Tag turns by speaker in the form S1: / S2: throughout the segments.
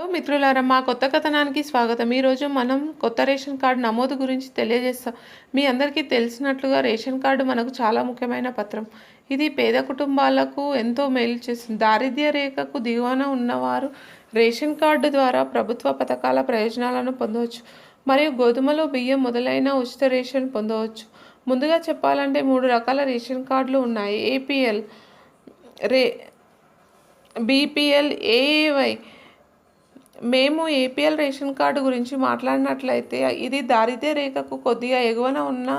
S1: Hello మిత్రులారా మా కొత్త కథనానికి స్వాగతం. ఈరోజు మనం కొత్త రేషన్ కార్డు నమోదు గురించి తెలియజేస్తాం మీ అందరికీ తెలిసినట్లుగా రేషన్ కార్డు మనకు చాలా ముఖ్యమైన పత్రం. ఇది పేద కుటుంబాలకు ఎంతో మేలు చేస్తుంది. దారిద్ర్య రేఖకు దిగువన ఉన్నవారు రేషన్ కార్డు ద్వారా ప్రభుత్వ పథకాల ప్రయోజనాలను పొందవచ్చు మరియు గోధుమలు బియ్యం మొదలైన ఉచిత రేషన్ పొందవచ్చు. ముందుగా చెప్పాలంటే మూడు రకాల రేషన్ కార్డులు ఉన్నాయి. ఏపీఎల్ రే బీపీఎల్ ఏఏవై మేము ఏపీఎల్ రేషన్ కార్డు గురించి మాట్లాడినట్లయితే ఇది దారిద్ర్య రేఖకు కొద్దిగా ఎగువన ఉన్న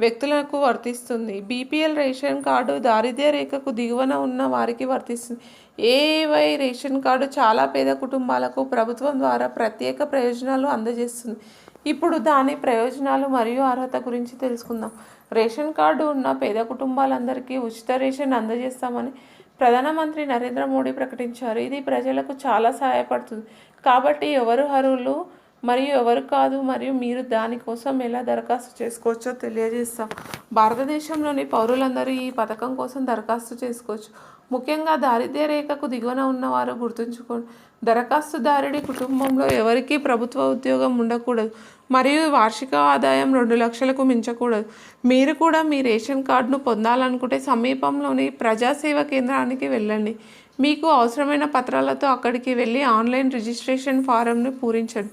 S1: వ్యక్తులకు వర్తిస్తుంది. బీపీఎల్ రేషన్ కార్డు దారిద్ర్య రేఖకు దిగువన ఉన్న వారికి వర్తిస్తుంది. ఏవై రేషన్ కార్డు చాలా పేద కుటుంబాలకు ప్రభుత్వం ద్వారా ప్రత్యేక ప్రయోజనాలు అందజేస్తుంది. ఇప్పుడు దాని ప్రయోజనాలు మరియు అర్హత గురించి తెలుసుకుందాం. రేషన్ కార్డు ఉన్న పేద కుటుంబాలందరికీ ఉచిత రేషన్ అందజేస్తామని ప్రధానమంత్రి నరేంద్ర మోడీ ప్రకటించారు. ఇది ప్రజలకు చాలా సహాయపడుతుంది. కాబట్టి ఎవరు అర్హులు మరియు ఎవరు కాదు మరియు మీరు దానికోసం ఎలా దరఖాస్తు చేసుకోవచ్చో తెలియజేస్తాం. భారతదేశంలోని పౌరులందరూ ఈ పథకం కోసం దరఖాస్తు చేసుకోవచ్చు. ముఖ్యంగా దారిద్ర్య రేఖకు దిగువన ఉన్నవారు గుర్తుంచుకోండి. దరఖాస్తుదారుడి కుటుంబంలో ఎవరికీ ప్రభుత్వ ఉద్యోగం ఉండకూడదు. మరియు వార్షిక ఆదాయం రెండు లక్షలకు మించకూడదు. మీరు కూడా మీ రేషన్ కార్డును పొందాలనుకుంటే సమీపంలోని ప్రజాసేవ కేంద్రానికి వెళ్ళండి. మీకు అవసరమైన పత్రాలతో అక్కడికి వెళ్ళి ఆన్లైన్ రిజిస్ట్రేషన్ ఫారంను పూరించండి.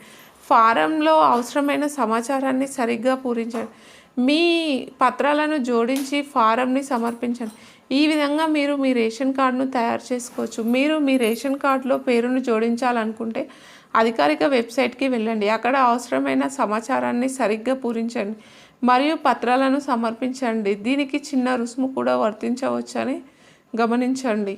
S1: ఫారంలో అవసరమైన సమాచారాన్ని సరిగ్గా పూరించండి. మీ పత్రాలను జోడించి ఫారంని సమర్పించండి. ఈ విధంగా మీరు మీ రేషన్ కార్డును తయారు చేసుకోవచ్చు. మీరు మీ రేషన్ కార్డులో పేరును జోడించాలనుకుంటే అధికారిక వెబ్సైట్కి వెళ్ళండి. అక్కడ అవసరమైన సమాచారాన్ని సరిగ్గా పూరించండి. మరియు పత్రాలను సమర్పించండి. దీనికి చిన్న రుసుము కూడా వర్తించవచ్చని గమనించండి.